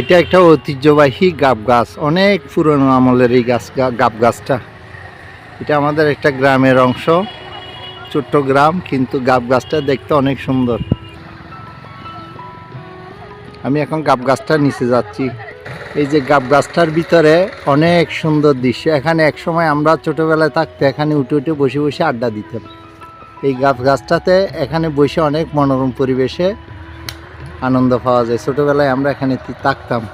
এটা একটা ঐতিহ্যবাহী গাব গাছ। অনেক পুরনো আমলের এই গাছ গাব গাছটা। এটা আমাদের একটা গ্রামের অংশ, ছোট্ট গ্রাম, কিন্তু গাব গাছটা দেখতে অনেক সুন্দর। আমি এখন গাব গাছটার নিচে যাচ্ছি। এই যে গাব গাছটার ভিতরে অনেক সুন্দর দৃশ্য। এখানে একসময় আমরা ছোটোবেলায় থাকতে এখানে উঠে উঠে বসে বসে আড্ডা দিতাম। এই গাব গাছটাতে এখানে বসে অনেক মনোরম পরিবেশে আনন্দ পাওয়া যায়। ছোটোবেলায় আমরা এখানে তি- থাকতাম।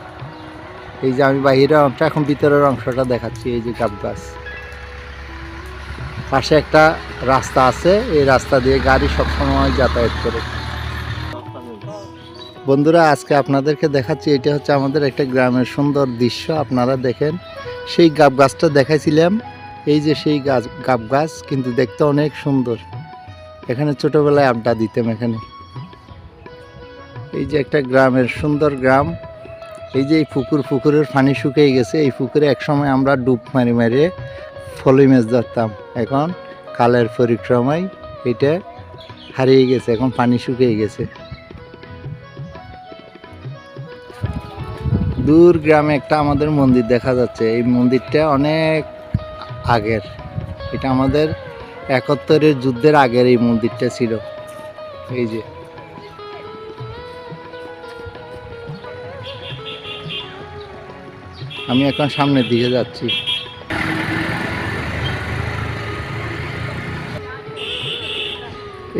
এই যে আমি বাহিরের অংশ এখন ভিতরের অংশটা দেখাচ্ছি, এই যে গাব গাছ। পাশে একটা রাস্তা আছে, এই রাস্তা দিয়ে গাড়ি সবসময় যাতায়াত করে। বন্ধুরা, আজকে আপনাদেরকে দেখাচ্ছি, এটা হচ্ছে আমাদের একটা গ্রামের সুন্দর দৃশ্য। আপনারা দেখেন, সেই গাব গাছটা দেখাইছিলাম। এই যে সেই গাছ গাব গাছ কিন্তু দেখতে অনেক সুন্দর। এখানে ছোটোবেলায় আড্ডা দিতাম এখানে। এই যে একটা গ্রামের সুন্দর গ্রাম, এই যে এই পুকুর, পুকুরের পানি শুকিয়ে গেছে, এই পুকুরে একসময় আমরা ডুব মারি মারিয়ে ফলি মাছ ধরতাম। এখন কালের পরিক্রমায় এটা হারিয়ে গেছে, এখন পানি শুকিয়ে গেছে। দূর গ্রামে একটা আমাদের মন্দির দেখা যাচ্ছে, এই মন্দিরটা অনেক আগের। এটা আমাদের একাত্তরের যুদ্ধের আগের এই মন্দিরটা ছিল। এই যে আমি এখন সামনের দিকে যাচ্ছি।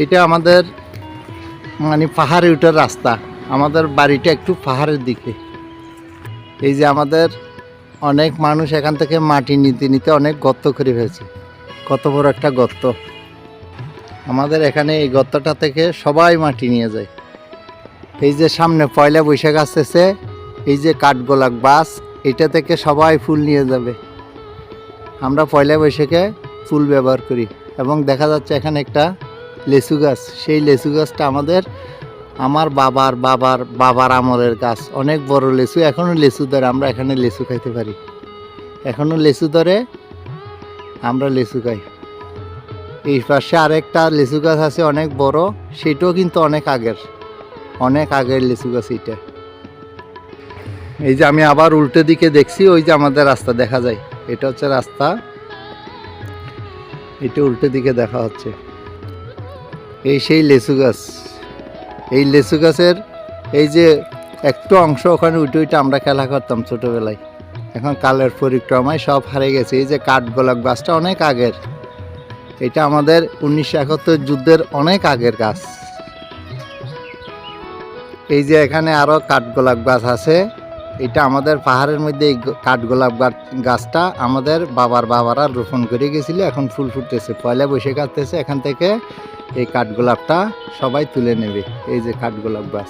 এটা আমাদের মানে পাহাড়ে উঠার রাস্তা। আমাদের বাড়িটা একটু পাহাড়ের দিকে। এই যে আমাদের অনেক মানুষ এখান থেকে মাটি নিতে নিতে অনেক গর্ত করে ফেলছে। কত বড় একটা গর্ত। আমাদের এখানে এই গর্তটা থেকে সবাই মাটি নিয়ে যায়। এই যে সামনে পয়লা বৈশাখ আসতেছে, এই যে কাঠগোলাপ বাস এটা থেকে সবাই ফুল নিয়ে যাবে। আমরা পয়লা বৈশাখে ফুল ব্যবহার করি এবং দেখা যাচ্ছে এখানে একটা লেচু গাছ। সেই লেচু গাছটা আমাদের, আমার বাবার বাবার বাবার আমলের গাছ। অনেক বড় লেচু এখনও লেচু ধরে, আমরা এখানে লেচু খাইতে পারি। এখনও লেচু ধরে আমরা লেচু খাই। এই পাশে আরেকটা লিচু গাছ আছে, অনেক বড়, সেটাও কিন্তু অনেক আগের। অনেক আগের লিচু গাছ এটা এই যে আমি আবার উল্টো দিকে দেখছি, ওই যে আমাদের রাস্তা দেখা যায়। এটা হচ্ছে রাস্তা। এটা উল্টো দিকে দেখা হচ্ছে। এই সেই লেচু গাছ। এই লেচু গাছের এই যে একটু অংশ ওখানে উঠে উঠে আমরা খেলা করতাম ছোটোবেলায়। এখন কালের পরিক্রমায় সব হারে গেছে। এই যে কাঠ কাঠগোলাপ গাছটা অনেক আগের। এটা আমাদের উনিশশো একাত্তর যুদ্ধের অনেক আগের গাছ। এই যে এখানে আরও কাঠগোলাপ গাছ আছে। এটা আমাদের পাহাড়ের মধ্যে এই কাঠগোলাপ গাছ- গাছটা আমাদের বাবার বাবারা রোপণ করে গেছিল, এখন ফুল ফুটতেছে, পয়লা বসে আসতেছে, এখান থেকে এই কাঠগোলাপটা সবাই তুলে নেবে, এই যে কাঠগোলাপ গাছ।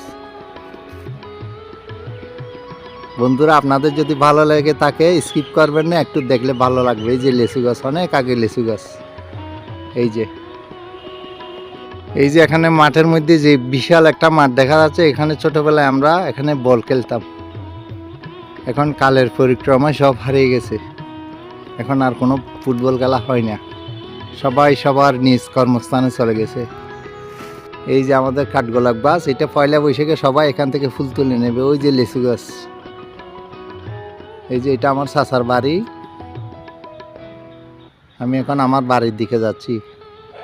বন্ধুরা, আপনাদের যদি ভালো লাগে তাকে স্কিপ করবেন না, একটু দেখলে ভালো লাগবে, এই যে লেচু গাছ, অনেক আগে লেচু গাছ, এই যে। এই যে এখানে মাঠের মধ্যে যে বিশাল একটা মাঠ দেখা যাচ্ছে, এখানে ছোটবেলায় আমরা এখানে বল খেলতাম। এখন কালের পরিক্রমায় সব হারিয়ে গেছে। এখন আর কোনো ফুটবল খেলা হয় না। সবাই সবার নিজ কর্মস্থানে চলে গেছে। এই যে আমাদের কাঠগোলাপ গাছ, এটা পয়লা বৈশাখে সবাই এখান থেকে ফুল তুলে নেবে, ওই যে লেচু গাছ। এই যে এটা আমার চাচার বাড়ি। আমি এখন আমার বাড়ির দিকে যাচ্ছি।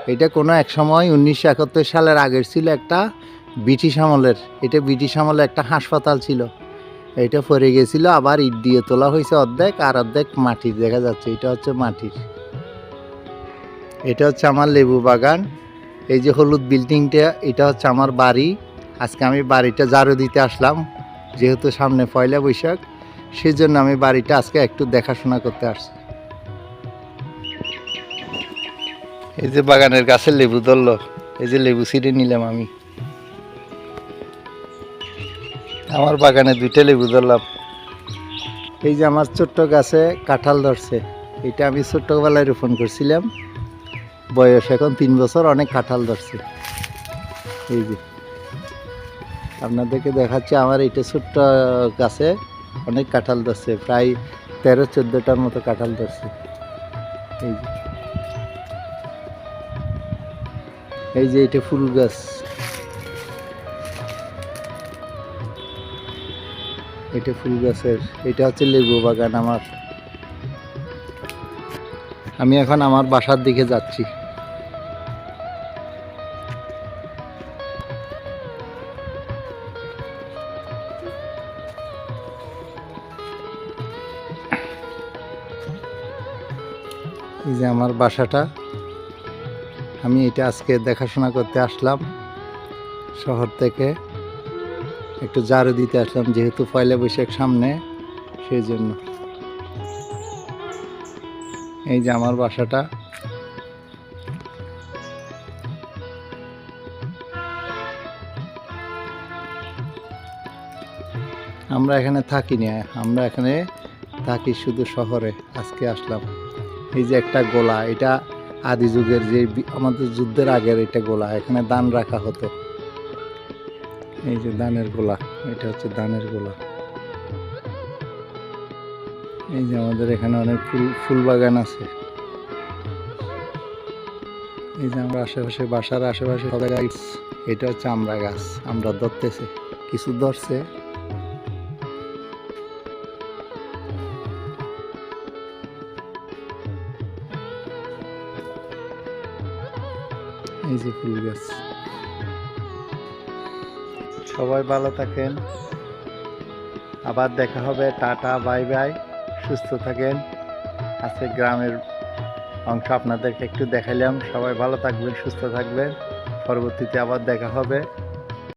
এটা কোনো এক সময় উনিশশো একাত্তর সালের আগের ছিল একটা ব্রিটিশ আমলের, এটা ব্রিটিশ আমলের একটা হাসপাতাল ছিল। এটা পড়ে গেছিল, আবার ইট দিয়ে তোলা হয়েছে অর্ধেক আর অর্ধেক মাটির দেখা যাচ্ছে এটা হচ্ছে মাটির এটা হচ্ছে আমার লেবু বাগান। এই যে হলুদ বিল্ডিংটা, এটা হচ্ছে আমার বাড়ি। আজকে আমি বাড়িটা ঝাড়ু দিতে আসলাম, যেহেতু সামনে পয়লা বৈশাখ সেই জন্য আমি বাড়িটা আজকে একটু দেখাশোনা করতে আসছি। এই যে বাগানের গাছে লেবু ধরলো, এই যে লেবু ছিঁড়ে নিলাম আমি। আমার বাগানে দুইটা লেবু ধরলাম। এই যে আমার ছোট্ট গাছে কাঁঠাল ধরছে। এটা আমি ছোট্টবেলায় রোপণ করছিলাম। বয়স এখন তিন বছর, অনেক কাঁঠাল ধরছে। এই যে। আপনাদেরকে দেখাচ্ছে, আমার এটা ছোট্ট গাছে অনেক কাঁঠাল ধরছে। প্রায় তেরো, চোদ্দোটার মতো কাঁঠাল ধরছে। এই যে। এই যে, এটা ফুল গাছ। এটা ফুল গাছের, এটা হচ্ছে লেবু বাগান আমার। আমি এখন আমার বাসার দিকে যাচ্ছি। এই যে আমার বাসাটা। আমি এটা আজকে দেখাশোনা করতে আসলাম শহর থেকে। একটু জারু দিতে আসলাম, যেহেতু পয়লা বৈশাখ সামনে, সেই জন্য। এই যে আমার বাসাটা। আমরা এখানে থাকি না আমরা এখানে থাকি শুধু শহরে, আজকে আসলাম। এই যে একটা গোলা, এটা আদি যুগের যে আমাদের যুদ্ধের আগের এটা গোলা, এখানে দান রাখা হতো। এই যে দানের গোলা, এটা হচ্ছে দানের গোলা। এই যে আমাদের এখানে অনেক ফুল ফুল বাগান আছে। এই যে আমরা আশেপাশে, বাসার আশেপাশে সবাই গাছ এটা হচ্ছে আমরা গাছ, আমরা ধরতেছে। কিছু ধরছে। এই যে ফুল গাছ। সবাই ভালো থাকেন। আবার দেখা হবে। Tata, bye bye. সুস্থ থাকেন। আজকে গ্রামের অংশ আপনাদেরকে একটু দেখালাম সবাই ভালো থাকবেন, সুস্থ থাকবেন। পরবর্তীতে আবার দেখা হবে।